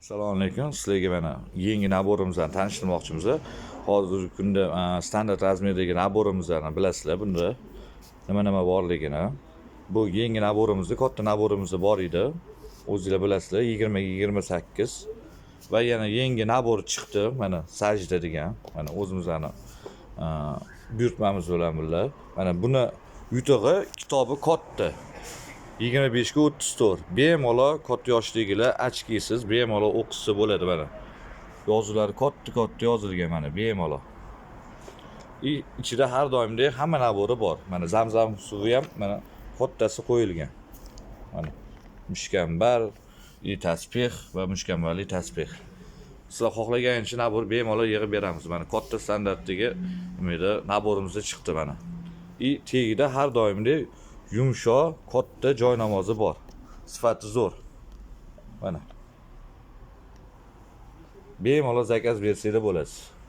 assalomu alaykum sizlarga mana yangi naborimizni tanishtirmoqchimiz hozirgi kunda standart razmerdagi naborimizni bilasizlar bunda nima nima borligini bu yangi naborimizni katta naborimiz bor edi. O'zinglar bilasizlar yigirmaga yigirma sakkiz va yana yangi nabor chiqdi mana sajda degan. Mana o'zimizni buyurtmamiz bilan birga. Mana buni yutug'i kitobi katta. Yigirma beshga o'ttiz to'rt. Bemalol katta yoshdagilar ochkisiz bemalol o'qisa bo'ladi mana. Yozuvlari katta katta yozilgan mana bemalol. И ichida har doimdek hamma nabori bor. Mana zamzam suvi ham mana kattasi qo'yilgan. Mana mushkambar и tasbeh va mushkambarli tasbeh sizlar xohlagancha nabor bemalol yig'ib beramiz. Mana katta standartdagi nimada naborimizda chiqdi mana. И tagida har doimdek yumshoq katta joy namozi bor sifati zo'r. Mana bemalol zakaz bersanglar bo'lasiz